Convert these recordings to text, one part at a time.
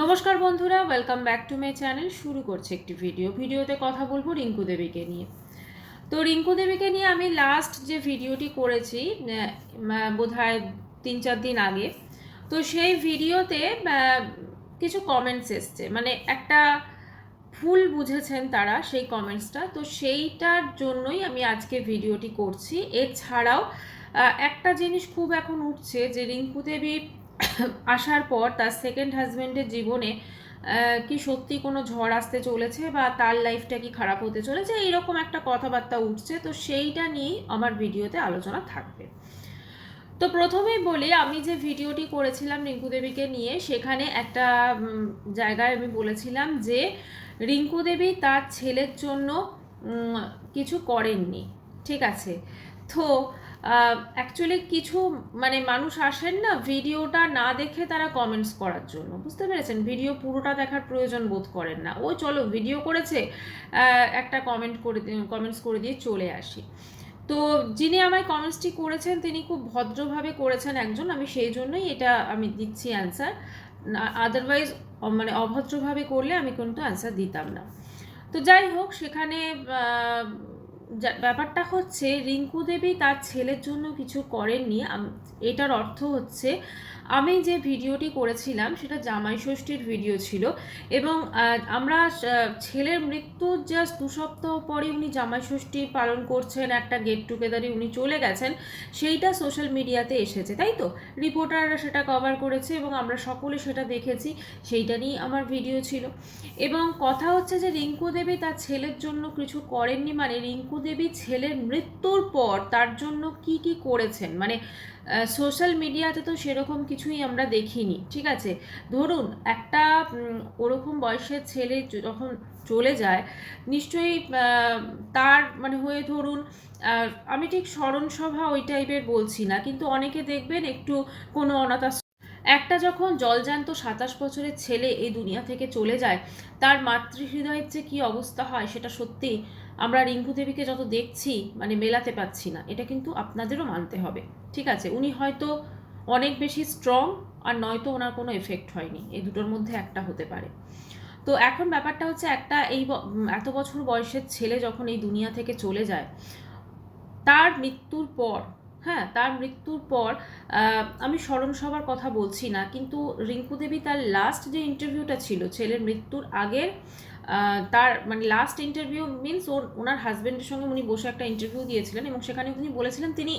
নমস্কার বন্ধুরা welcome back to my channel শুরু করছে একটি ভিডিও ভিডিওতে কথা বলব রিঙ্কু দেবীকে নিয়ে। তো রিঙ্কু দেবীকে নিয়ে আমি লাস্ট যে ভিডিওটি করেছি বোধ হয় তিন চার দিন আগে, তো সেই ভিডিওতে কিছু কমেন্টস এসছে। মানে একটা ভুল বুঝেছেন তারা সেই কমেন্টসটা তো সেইটার জন্যই আমি আজকে ভিডিওটি করছি। এছাড়াও একটা জিনিস খুব এখন উঠছে যে রিঙ্কু দেবী আসার পর তার সেকেন্ড হাজব্যান্ডের জীবনে কি সত্যি কোনো ঝড় আসতে চলেছে বা তার লাইফটা কি খারাপ হতে চলেছে? এইরকম একটা কথাবার্তা উঠছে। তো সেইটা নিয়েই আমার ভিডিওতে আলোচনা থাকবে। তো প্রথমেই বলি, আমি যে ভিডিওটি করেছিলাম রিঙ্কু দেবীকে নিয়ে, সেখানে একটা জায়গায় আমি বলেছিলাম যে, রিঙ্কু দেবী তার ছেলের জন্য কিছু করেননি। ঠিক আছে? তো অ্যাকচুয়ালি কিছু মানে মানুষ আসেন না ভিডিওটা না দেখে তারা কমেন্টস করার জন্য, বুঝতে পেরেছেন? ভিডিও পুরোটা দেখার প্রয়োজন বোধ করেন না। ও চলো ভিডিও করেছে একটা কমেন্ট করে কমেন্টস করে দিয়ে চলে আসি। তো যিনি আমায় কমেন্টসটি করেছেন, তিনি খুব ভদ্রভাবে করেছেন একজন, আমি সেই জন্যই এটা আমি দিচ্ছি অ্যান্সার আদারওয়াইজ মানে অভদ্রভাবে করলে আমি কিন্তু অ্যান্সার দিতাম না। তো যাই হোক, সেখানে ব্যাপারটা হচ্ছে রিঙ্কু দেবী তার ছেলের জন্য কিছু করেননি। এটার অর্থ হচ্ছে, আমি যে ভিডিওটি করেছিলাম সেটা জামাই ষষ্ঠীর ভিডিও ছিল এবং আমরা ছেলের মৃত্যুর জাস্ট দু সপ্তাহ পরে উনি জামাই ষষ্ঠী পালন করছেন, একটা গেট টুগেদারে উনি চলে গেছেন, সেইটা সোশ্যাল মিডিয়াতে এসেছে, তাই তো? রিপোর্টাররা সেটা কভার করেছে এবং আমরা সকলে সেটা দেখেছি, সেইটা নিয়েই আমার ভিডিও ছিল। এবং কথা হচ্ছে যে রিঙ্কু দেবী তার ছেলের জন্য কিছু করেননি মানে রিঙ্কু দেবী ছেলের মৃত্যুর পর তার জন্য কি কি করেছেন? মানে সোশ্যাল মিডিয়াতে তো সেরকম কিছুই আমরা দেখিনি, ঠিক আছে? ধরুন, একটা ওরকম বয়সের ছেলে যখন চলে যায়, নিশ্চয়ই তার মানে হয়ে ধরুন আমি ঠিক স্মরণ সভা ওই টাইপের বলছি না, কিন্তু অনেকে দেখবেন একটু কোনো অনাথ একটা যখন জলজান্ত সাতাশ বছরের ছেলে এই দুনিয়া থেকে চলে যায়, তার মাতৃহৃদয়ের যে কী অবস্থা হয় সেটা সত্যি আমরা রিঙ্কু দেবীকে যত দেখছি মানে মেলাতে পাচ্ছি না, এটা কিন্তু আপনাদেরও মানতে হবে। ঠিক আছে, উনি হয়তো অনেক বেশি স্ট্রং আর নয়তো ওনার কোনো এফেক্ট হয়নি। এই দুটোর মধ্যে একটা হতে পারে। তো এখন ব্যাপারটা হচ্ছে একটা এই এত বছর বয়সের ছেলে যখন এই দুনিয়া থেকে চলে যায়, তার মৃত্যুর পর হ্যাঁ তার মৃত্যুর পর আমি স্মরণ সভার কথা বলছি না, কিন্তু রিঙ্কু দেবী তার লাস্ট যে ইন্টারভিউটা ছিল, ছেলের মৃত্যুর আগের তার মানে লাস্ট ইন্টারভিউ মিনস ওর, ওনার হাজব্যান্ডের সঙ্গে উনি বসে একটা ইন্টারভিউ দিয়েছিলেন এবং সেখানে উনি বলেছিলেন তিনি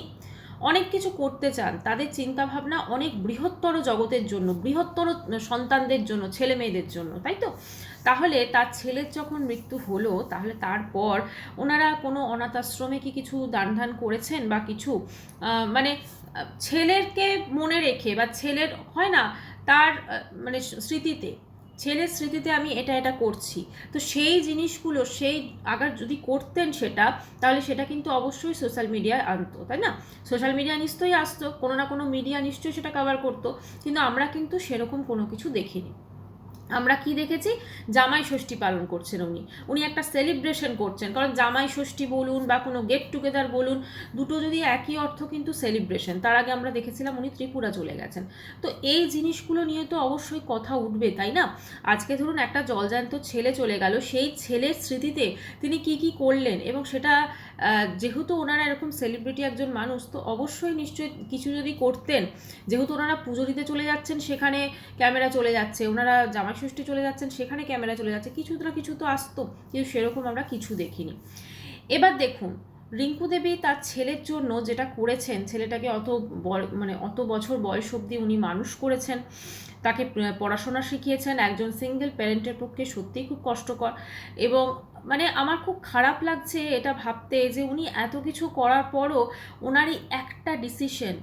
অনেক কিছু করতে চান। তাদের চিন্তাভাবনা অনেক বৃহত্তর জগতের জন্য, বৃহত্তর সন্তানদের জন্য, ছেলে মেয়েদের জন্য, তাই তো? তাহলে তার ছেলের যখন মৃত্যু হলো, তাহলে তারপর ওনারা কোনো অনাথ আশ্রমে কি কিছু দান ধান করেছেন বা কিছু? মানে ছেলেরকে মনে রেখে বা ছেলের, হয় না, তার মানে স্মৃতিতে ছেলের স্মৃতিতে আমি এটা এটা করছি। তো সেই জিনিসগুলো, সেই আগার যদি করতেন সেটা, তাহলে সেটা কিন্তু অবশ্যই সোশ্যাল মিডিয়ায় আনতো, তাই না? সোশ্যাল মিডিয়া নিশ্চয়ই আসতো, কোনো না কোনো মিডিয়া নিশ্চয়ই সেটা কভার করতো, কিন্তু আমরা কিন্তু সেরকম কোনো কিছু দেখিনি। আমরা কি দেখেছি? জামাই ষষ্ঠী পালন করছেন উনি। উনি একটা সেলিব্রেশন করছেন। কারণ জামাই ষষ্ঠী বলুন বা কোনো গেট টুগেদার বলুন, দুটো যদি একই অর্থ কিন্তু সেলিব্রেশন তার আগে আমরা দেখেছিলাম উনি ত্রিপুরা চলে গেছেন। তো এই জিনিসগুলো নিয়ে তো অবশ্যই কথা উঠবে, তাই না? আজকে ধরুন একটা জলজান্ত ছেলে চলে গেল, সেই ছেলের স্মৃতিতে তিনি কি কি করলেন? এবং সেটা যেহেতু ওনারা এরকম সেলিব্রিটি একজন মানুষ, তো অবশ্যই নিশ্চয়ই কিছু যদি করতেন, যেহেতু ওনারা পুজো দিতে চলে যাচ্ছেন, সেখানে ক্যামেরা চলে যাচ্ছে, ওনারা জামাই ষষ্ঠী চলে যাচ্ছেন, সেখানে ক্যামেরা চলে যাচ্ছে। কিছু না কিছু তো আসতো, কিন্তু সেরকম আমরা কিছু দেখিনি। এবার দেখুন, রিঙ্কু দেবী তার ছেলের জন্য যেটা করেছেন, ছেলেটাকে অত মানে অত বছর বয়স অবধি উনি মানুষ করেছেন। তাকে পড়াশোনা শিখিয়েছেন, একজন সিঙ্গেল প্যারেন্টের পক্ষে সত্যিই খুব কষ্টকর। এবং মানে আমার খুব খারাপ লাগছে এটা ভাবতে যে উনি এত কিছু করার পরও ওনারই একটা ডিসিশন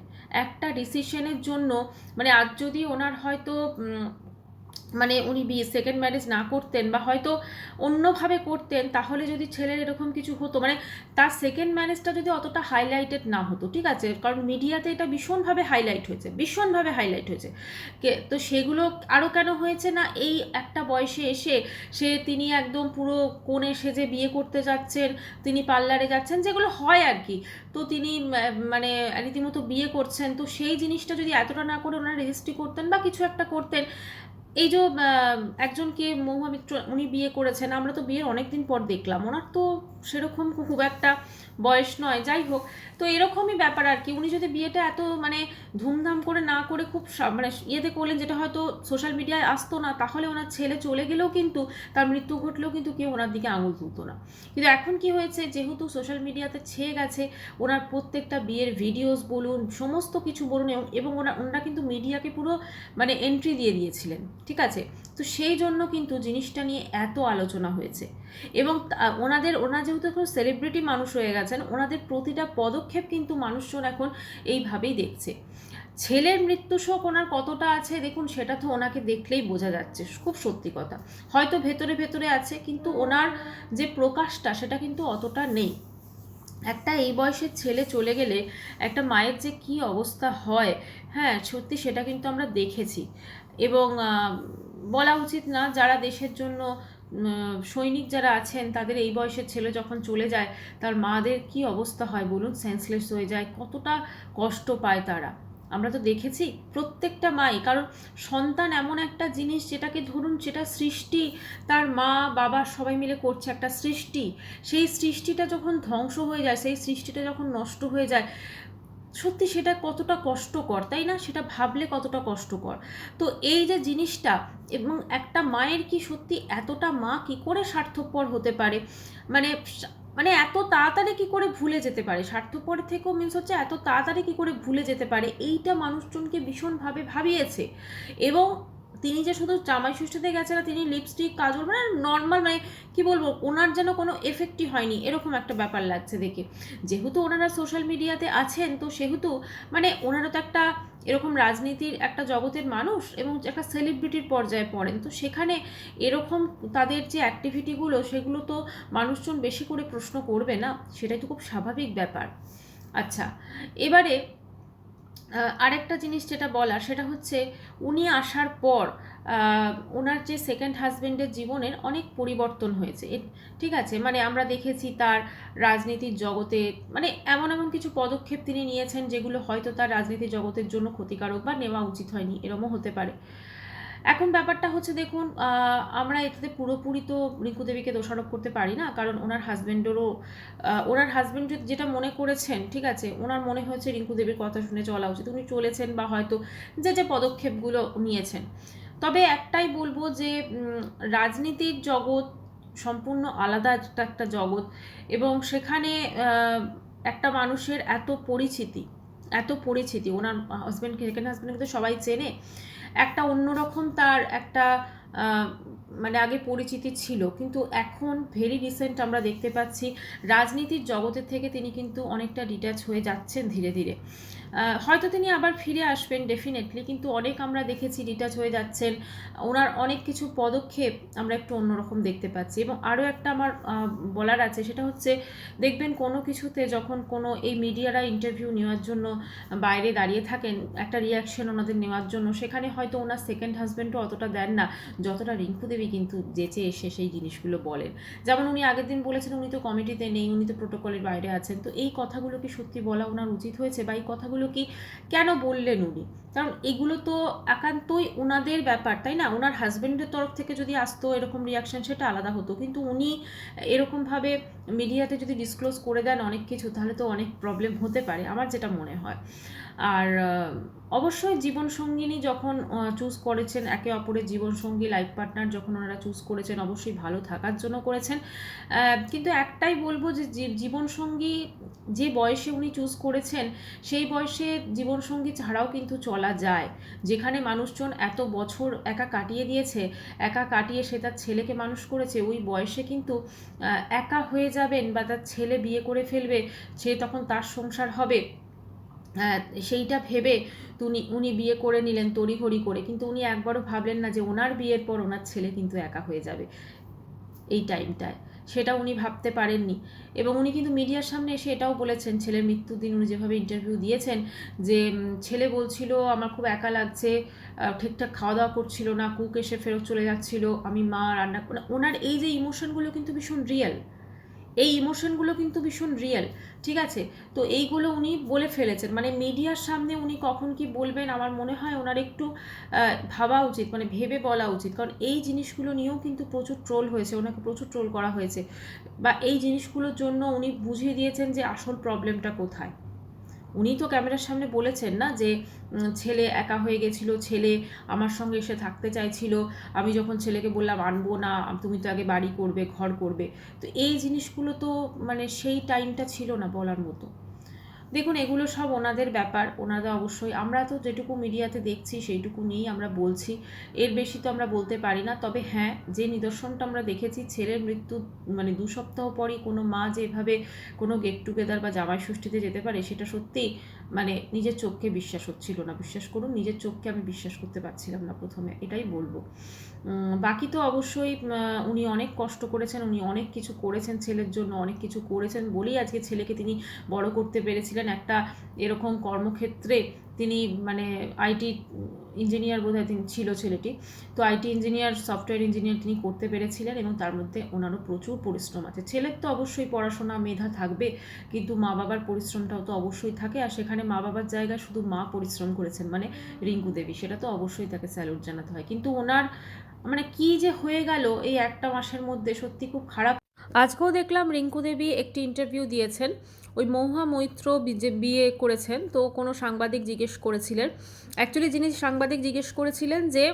একটা ডিসিশনের জন্য মানে আজ যদি ওনার হয়তো মানে উনি বিয়ে সেকেন্ড ম্যারেজ না করতেন বা হয়তো অন্যভাবে করতেন, তাহলে যদি ছেলের এরকম কিছু হতো মানে তার সেকেন্ড ম্যারেজটা যদি অতটা হাইলাইটেড না হতো, ঠিক আছে? কারণ মিডিয়াতে এটা ভীষণভাবে হাইলাইট হয়েছে, ভীষণভাবে হাইলাইট হয়েছে। তো সেগুলো আরও কেন হয়েছে না? এই একটা বয়সে এসে সে, তিনি একদম পুরো কোণে সেজে বিয়ে করতে যাচ্ছেন, তিনি পার্লারে যাচ্ছেন, যেগুলো হয় আর কি। তো তিনি মানে রীতিমতো বিয়ে করছেন, তো সেই জিনিসটা যদি এতটা না করে ওনারা রেজিস্ট্রি করতেন বা কিছু একটা করতেন এই যে একজনকে মহুয়া মিত্র, উনি বিয়ে করেছেন, আমরা তো বিয়ের অনেক দিন পর দেখলাম, ওনার তো সেরকম খুব একটা বয়স নয়, যাই হোক। তো এরকমই ব্যাপার আর কি। উনি যদি বিয়েটা এত মানে ধুমধাম করে না করে খুব মানে ইয়েতে করলেন যেটা হয়তো সোশ্যাল মিডিয়ায় আসতো না, তাহলে ওনার ছেলে চলে গেলেও কিন্তু তার মৃত্যু ঘটলেও কিন্তু কেউ ওনার দিকে আঙুল তুলতো না। কিন্তু এখন কি হয়েছে, যেহেতু সোশ্যাল মিডিয়াতে ছেয়ে গেছে ওনার প্রত্যেকটা বিয়ের ভিডিওস বলুন, সমস্ত কিছু বলুন, এবং- ওনার ওনারা কিন্তু মিডিয়াকে পুরো মানে এন্ট্রি দিয়ে দিয়েছিলেন। ঠিক আছে? তো সেই জন্য কিন্তু জিনিসটা নিয়ে এত আলোচনা হয়েছে। এবং ওনাদের ওনারা যেহেতু এখন সেলিব্রিটি মানুষ হয়ে গেছেন, ওনাদের প্রতিটা পদক্ষেপ কিন্তু মানুষজন এখন এইভাবেই দেখছে। ছেলের মৃত্যু শোক ওনার কতটা আছে দেখুন, সেটা তো ওনাকে দেখলেই বোঝা যাচ্ছে, খুব সত্যি কথা। হয়তো ভেতরে ভেতরে আছে, কিন্তু ওনার যে প্রকাশটা সেটা কিন্তু অতটা নেই। একটা এই বয়সের ছেলে চলে গেলে একটা মায়ের যে কি অবস্থা হয় হ্যাঁ সত্যি সেটা কিন্তু আমরা দেখেছি। এবং বলা উচিত না যারা দেশের জন্য সৈনিক যারা আছেন, তাদের এই বয়সের ছেলে যখন চলে যায়, তার মাদের কি অবস্থা হয় বলুন? সেন্সলেস হয়ে যায়। কতটা কষ্ট পায় তারা? আমরা তো দেখেছি প্রত্যেকটা মাই, কারণ সন্তান এমন একটা জিনিস যেটাকে ধরুন, যেটা সৃষ্টি, তার মা, বাবা সবাই মিলে করছে একটা সৃষ্টি। সেই সৃষ্টিটা যখন ধ্বংস হয়ে যায়, সেই সৃষ্টিটা যখন নষ্ট হয়ে যায় সত্যি সেটা কতটা কষ্টকর, তাই না? সেটা ভাবলে কতটা কষ্টকর। তো এই যে জিনিসটা এবং একটা মায়ের কি সত্যি এতটা মা কি করে স্বার্থপর হতে পারে? মানে মানে এত তাড়াতাড়ি কি করে ভুলে যেতে পারে? স্বার্থপর থেকেও মিনস হচ্ছে এত তাড়াতাড়ি কি করে ভুলে যেতে পারে? এইটা মানুষজনকে ভীষণভাবে ভাবিয়েছে। এবং তিনি যে শুধু জামাই ষষ্ঠীতে গেছে না, তিনি লিপস্টিক কাজল মানে নর্মাল মানে কি বলব, ওনার যেন কোনো এফেক্টই হয়নি, এরকম একটা ব্যাপার লাগছে দেখে। যেহেতু ওনারা সোশ্যাল মিডিয়াতে আছেন, তো সেহেতু মানে ওনারা তো একটা এরকম রাজনীতির একটা জগতের মানুষ এবং একটা সেলিব্রিটির পর্যায়ে পড়েন। তো সেখানে এরকম তাদের যে অ্যাক্টিভিটিগুলো সেগুলো তো মানুষজন বেশি করে প্রশ্ন করবে না, সেটাই তো খুব স্বাভাবিক ব্যাপার। আচ্ছা এবারে আরেকটা জিনিস যেটা বলার, সেটা হচ্ছে উনি আসার পর ওনার যে সেকেন্ড হাজব্যান্ডের জীবনের অনেক পরিবর্তন হয়েছে। ঠিক আছে? মানে আমরা দেখেছি তার রাজনীতির জগতে মানে এমন এমন কিছু পদক্ষেপ তিনি নিয়েছেন যেগুলো হয়তো তার রাজনীতি জগতের জন্য ক্ষতিকারক বা নেওয়া উচিত হয়নি, এরমও হতে পারে। এখন ব্যাপারটা হচ্ছে দেখুন আমরা এটাতে পুরোপুরি তো রিঙ্কু দেবীকে দোষারোপ করতে পারি না, কারণ ওনার হাজব্যান্ডেরও ওনার হাজবেন্ড যেটা মনে করেছেন, ঠিক আছে, ওনার মনে হয়েছে রিঙ্কু দেবীর কথা শুনে চলা উচিত, উনি চলেছেন বা হয়তো যে যে পদক্ষেপগুলো নিয়েছেন। তবে একটাই বলব যে রাজনীতির জগৎ সম্পূর্ণ আলাদা একটা একটা জগৎ এবং সেখানে একটা মানুষের এত পরিচিতি এত পরিচিতি, ওনার হাজব্যান্ডকে সেকেন্ড হাজব্যান্ডকে তো সবাই চেনে একটা অন্যরকম তার একটা মানে আগে পরিচিতি ছিল, কিন্তু এখন ভেরি রিসেন্ট আমরা দেখতে পাচ্ছি রাজনীতির জগতের থেকে তিনি কিন্তু অনেকটা ডিট্যাচ হয়ে যাচ্ছেন ধীরে ধীরে। হয়তো তিনি আবার ফিরে আসবেন ডেফিনেটলি কিন্তু অনেক আমরা দেখেছি ডিট্যাচ হয়ে যাচ্ছেন। ওনার অনেক কিছু পদক্ষেপ আমরা একটু অন্যরকম দেখতে পাচ্ছি। এবং আরও একটা আমার বলার আছে, সেটা হচ্ছে দেখবেন কোনো কিছুতে যখন কোনো এই মিডিয়ারা ইন্টারভিউ নেওয়ার জন্য বাইরে দাঁড়িয়ে থাকেন, একটা রিয়াকশন ওনাদের নেওয়ার জন্য, সেখানে হয়তো ওনার সেকেন্ড হাজব্যান্ডও অতটা দেন না, যতটা রিঙ্কু দেবী কিন্তু যেচে এসে সেই জিনিসগুলো বলেন। যেমন উনি আগের দিন বলেছেন, উনি তো কমিটিতে নেই, উনি তো প্রোটোকলের বাইরে আছেন। তো এই কথাগুলো কি সত্যি বলা ওনার উচিত হয়েছে? বা এই কথাগুলো কি কেন বললেন উনি? কারণ এগুলো তো একান্তই ওনাদের ব্যাপার, তাই না? ওনার হাজব্যান্ডের তরফ থেকে যদি আসতো এরকম রিয়াকশন সেটা আলাদা হতো। কিন্তু উনি এরকমভাবে মিডিয়াতে যদি ডিসক্লোজ করে দেন অনেক কিছু, তাহলে তো অনেক প্রবলেম হতে পারে, আমার যেটা মনে হয়। আর অবশ্যই জীবনসঙ্গিনী যখন চুজ করেছেন, একে অপরের জীবনসঙ্গী লাইফ পার্টনার যখন ওনারা চুজ করেছেন, অবশ্যই ভালো থাকার জন্য করেছেন। কিন্তু একটাই বলব যে জীবনসঙ্গী যে বয়সে উনি চুজ করেছেন, সেই বয়সে জীবনসঙ্গী ছাড়াও কিন্তু চলা যায়। যেখানে মানুষজন এত বছর একা কাটিয়ে দিয়েছে, একা কাটিয়ে সে তার ছেলেকে মানুষ করেছে, ওই বয়সে কিন্তু একা হয়ে যাবেন বা তার ছেলে বিয়ে করে ফেলবে, সে তখন তার সংসার হবে। সেইটা ভেবে উনি উনি বিয়ে করে নিলেন তড়িঘড়ি করে। কিন্তু উনি একবারও ভাবলেন না যে ওনার বিয়ের পর ওনার ছেলে কিন্তু একা হয়ে যাবে এই টাইমটায়। সেটা উনি ভাবতে পারেননি। এবং উনি কিন্তু মিডিয়ার সামনে এসে এটাও বলেছেন, ছেলের মৃত্যুর দিন উনি যেভাবে ইন্টারভিউ দিয়েছেন যে ছেলে বলছিল, আমার খুব একা লাগছে ঠিকঠাক খাওয়া দাওয়া করছিল না, কুক এসে ফেরত চলে যাচ্ছিল, আমি মা রান্না ওনার এই যে ইমোশনগুলো কিন্তু ভীষণ রিয়েল এই ইমোশনগুলো কিন্তু ভীষণ রিয়েল ঠিক আছে? তো এইগুলো উনি বলে ফেলেছেন। মানে মিডিয়ার সামনে উনি কখন কি বলবেন আমার মনে হয় ওনার একটু ভাবা উচিত মানে ভেবে বলা উচিত। কারণ এই জিনিসগুলো নিয়েও কিন্তু প্রচুর ট্রোল হয়েছে, ওনাকে প্রচুর ট্রোল করা হয়েছে। বা এই জিনিসগুলোর জন্য উনি বুঝিয়ে দিয়েছেন যে আসল প্রবলেমটা কোথায়। উনি তো ক্যামেরার সামনে বলেছেন না যে ছেলে একা হয়ে গেছিল, ছেলে আমার সঙ্গে এসে থাকতে চাইছিল, আমি যখন ছেলেকে বললাম, আনব না, তুমি তো আগে বাড়ি করবে, ঘর করবে। তো এই জিনিসগুলো তো মানে সেই টাইমটা ছিল না বলার মতো। দেখুন, এগুলো সব ওনাদের ব্যাপার, ওনারা অবশ্যই, আমরা তো যেটুকু মিডিয়াতে দেখছি, সেইটুকু নিয়েই আমরা বলছি। এর বেশি তো আমরা বলতে পারি না, তবে হ্যাঁ যে নিদর্শনটা আমরা দেখেছি, ছেলের মৃত্যু মানে দু সপ্তাহ পরই কোনো মা যেভাবে কোনো গেট টুগেদার বা জামাই ষষ্ঠীতে যেতে পারে, সেটা সত্যিই মানে নিজের চোখকে বিশ্বাস হচ্ছিল না। বিশ্বাস করুন, নিজের চোখকে আমি বিশ্বাস করতে পারছিলাম না প্রথমে, এটাই বলব। বাকি তো অবশ্যই উনি অনেক কষ্ট করেছেন, উনি অনেক কিছু করেছেন ছেলের জন্য, অনেক কিছু করেছেন বলেই আজকে ছেলেকে তিনি বড় করতে পেরেছিলেন একটা এরকম কর্মক্ষেত্রে। তিনি মানে আইটি ইঞ্জিনিয়ার বোধহয় তিনি ছিল ছেলেটি। তো আইটি ইঞ্জিনিয়ার, সফটওয়্যার ইঞ্জিনিয়ার তিনি করতে পেরেছিলেন এবং তার মধ্যে ওনারও প্রচুর পরিশ্রম আছে। ছেলের তো অবশ্যই পড়াশোনা মেধা থাকবে, কিন্তু মা বাবার পরিশ্রমটাও তো অবশ্যই থাকে। আর সেখানে মা বাবার জায়গায় শুধু মা পরিশ্রম করেছেন মানে রিঙ্কু দেবী, সেটা তো অবশ্যই তাকে স্যালুট জানাতে হয়। কিন্তু ওনার মানে কি যে হয়ে গেল এই একটা মাসের মধ্যে সত্যি খুব খারাপ আজকেও দেখলাম রিঙ্কু দেবী একটি ইন্টারভিউ দিয়েছেন। ওই মহুয়া মৈত্র যে বিয়ে করেছেন, তো কোনো সাংবাদিক জিজ্ঞেস করেছিলেন। অ্যাকচুয়ালি যিনি সাংবাদিক জিজ্ঞেস করেছিলেন যে,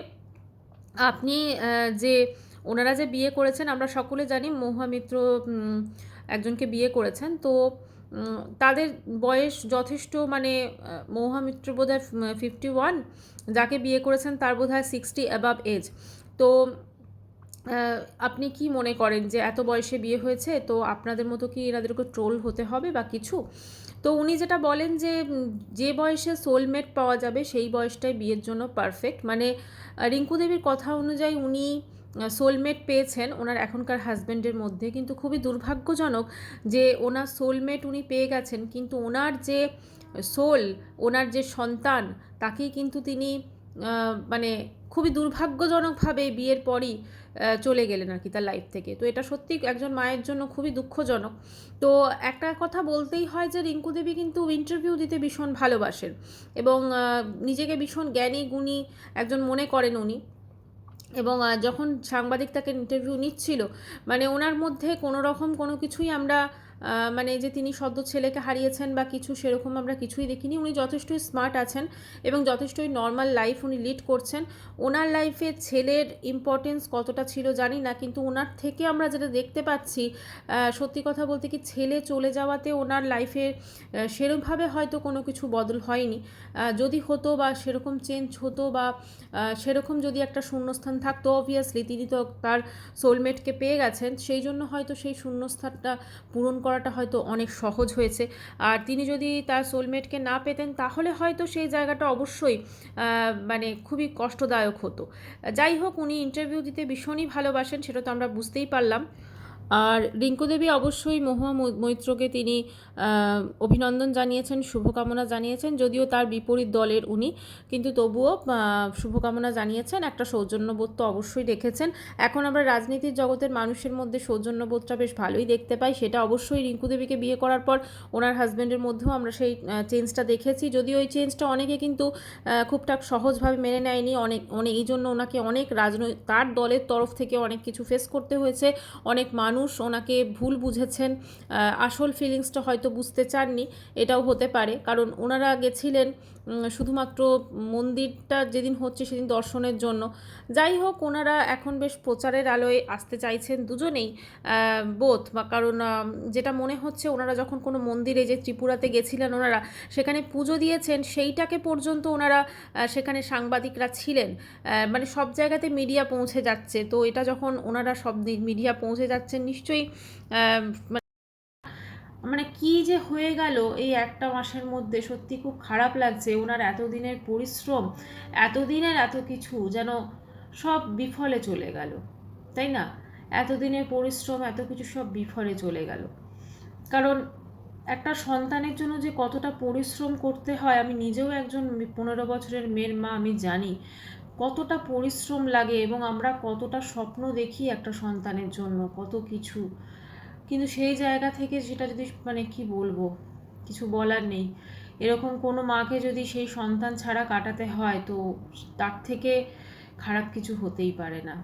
আপনি যে ওনারা যে বিয়ে করেছেন, আমরা সকলে জানি মহুয়া মিত্র একজনকে বিয়ে করেছেন। তো তাদের বয়স যথেষ্ট মানে মহুয়া মিত্র বোধ হয় ফিফটি ওয়ান যাকে বিয়ে করেছেন তার বোধ হয় সিক্সটি অ্যাবাভ এজ তো আপনি কি মনে করেন যে এত বয়সে বিয়ে হয়েছে, তো আপনাদের মতো কি এনাদেরকে ট্রোল হতে হবে বা কিছু? তো উনি যেটা বলেন যে যে বয়সে সোলমেট পাওয়া যাবে, সেই বয়সটাই বিয়ের জন্য পারফেক্ট মানে রিঙ্কু দেবীর কথা অনুযায়ী উনি সোলমেট পেয়েছেন ওনার এখনকার হাজব্যান্ডের মধ্যে। কিন্তু খুবই দুর্ভাগ্যজনক যে ওনার সোলমেট উনি পেয়ে গেছেন, কিন্তু ওনার যে সোল ওনার যে সন্তান, তাকেই কিন্তু তিনি মানে খুবই দুর্ভাগ্যজনকভাবে বিয়ের পরই চলে গেলেন আর কি তার লাইফ থেকে। তো এটা সত্যি একজন মায়ের জন্য খুবই দুঃখজনক। তো একটা কথা বলতেই হয় যে রিঙ্কু দেবী কিন্তু ইন্টারভিউ দিতে ভীষণ ভালোবাসেন এবং নিজেকে ভীষণ জ্ঞানী, গুণী একজন মনে করেন উনি। এবং যখন সাংবাদিক তাকে ইন্টারভিউ নিচ্ছিল মানে ওনার মধ্যে কোনো রকম কোনো কিছুই আমরা মানে যে তিনি সদ্য ছেলেকে হারিয়েছেন বা কিছু সেরকম আমরা কিছুই দেখিনি, উনি যথেষ্টই স্মার্ট আছেন এবং যথেষ্টই নর্মাল লাইফ উনি লিড করছেন। ওনার লাইফে ছেলের ইম্পর্টেন্স কতটা ছিল জানি না, কিন্তু ওনার থেকে আমরা যেটা দেখতে পাচ্ছি সত্যি কথা বলতে কি ছেলে চলে যাওয়াতে ওনার লাইফে সেরকমভাবে হয়তো কোনো কিছু বদল হয়নি। যদি হতো বা সেরকম চেঞ্জ হতো বা সেরকম যদি একটা শূন্যস্থান থাকতো অবভিয়াসলি তিনি তো তার সোলমেটকে পেয়ে গেছেন, সেই জন্য হয়তো সেই শূন্যস্থানটা পূরণ করাটা হয়তো অনেক সহজ হয়েছে। আর তিনি যদি তার সোলমেটকে না পেতেন, তাহলে হয়তো সেই জায়গাটা অবশ্যই মানে খুবই কষ্টদায়ক হতো। যাই হোক, উনি ইন্টারভিউ দিতে ভীষণই ভালোবাসেন, সেটা তো আমরা বুঝতেই পারলাম। আর রিঙ্কু দেবী অবশ্যই মহুয়া মৈত্রকে তিনি অভিনন্দন জানিয়েছেন শুভকামনা জানিয়েছেন যদিও তার বিপরীত দলের উনি। কিন্তু তবুও শুভকামনা জানিয়েছেন একটা সৌজন্যবোধ তো অবশ্যই রেখেছেন এখন আমরা রাজনীতির জগতের মানুষের মধ্যে সৌজন্যবোধটা বেশ ভালোই দেখতে পাই। সেটা অবশ্যই রিঙ্কু দেবীকে বিয়ে করার পর ওনার হাজব্যান্ডের মধ্যেও আমরা সেই চেঞ্জটা দেখেছি। যদিও ওই চেঞ্জটা অনেকে কিন্তু আহ, খুবটাক সহজভাবে মেনে নেয়নি। অনেক অনেক এই জন্য ওনাকে অনেক রাজনৈতিক তার দলের তরফ থেকে অনেক কিছু ফেস করতে হয়েছে। অনেক মানুষ ওনাকে ভুল বুঝেছেন আসল ফিলিংসটা হয়তো বুঝতে চাননি, এটাও হতে পারে। কারণ ওনারা গেছিলেন শুধুমাত্র মন্দিরটা যেদিন হচ্ছে সেদিন দর্শনের জন্য। যাই হোক, ওনারা এখন বেশ প্রচারের আলোয় আসতে চাইছেন দুজনেই বোধ বা কারণ যেটা মনে হচ্ছে, ওনারা যখন কোনো মন্দিরে যে ত্রিপুরাতে গেছিলেন ওনারা, সেখানে পুজো দিয়েছেন, সেইটাকে পর্যন্ত ওনারা সেখানে সাংবাদিকরা ছিলেন। মানে সব জায়গাতে মিডিয়া পৌঁছে যাচ্ছে। তো এটা যখন ওনারা সব মিডিয়া পৌঁছে যাচ্ছেন নিশ্চয়ই মানে কি যে হয়ে গেল এই একটা মাসের মধ্যে সত্যি খুব খারাপ লাগছে ওনার এতদিনের পরিশ্রম, এতদিনের এত কিছু যেন সব বিফলে চলে গেল, তাই না? এতদিনের পরিশ্রম, এত কিছু সব বিফলে চলে গেল। কারণ একটা সন্তানের জন্য যে কতটা পরিশ্রম করতে হয়, আমি নিজেও একজন পনেরো বছরের মেয়ের মা, আমি জানি। কতটা পরিশ্রম লাগে এবং আমরা কতটা স্বপ্ন দেখি একটা সন্তানের জন্য, কত কিছু। কিন্তু সেই জায়গা থেকে সেটা যদি মানে কি বলব, কিছু বলার নেই। এরকম কোনো মাকে যদি সেই সন্তান ছাড়া কাটাতে হয়, তো তার থেকে খারাপ কিছু হতেই পারে না।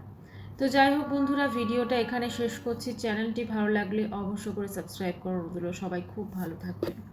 তো যাই হোক বন্ধুরা, ভিডিওটা এখানে শেষ করছি। চ্যানেলটি ভালো লাগলে অবশ্য করে সাবস্ক্রাইব করো সবাই খুব ভালো থাকবেন।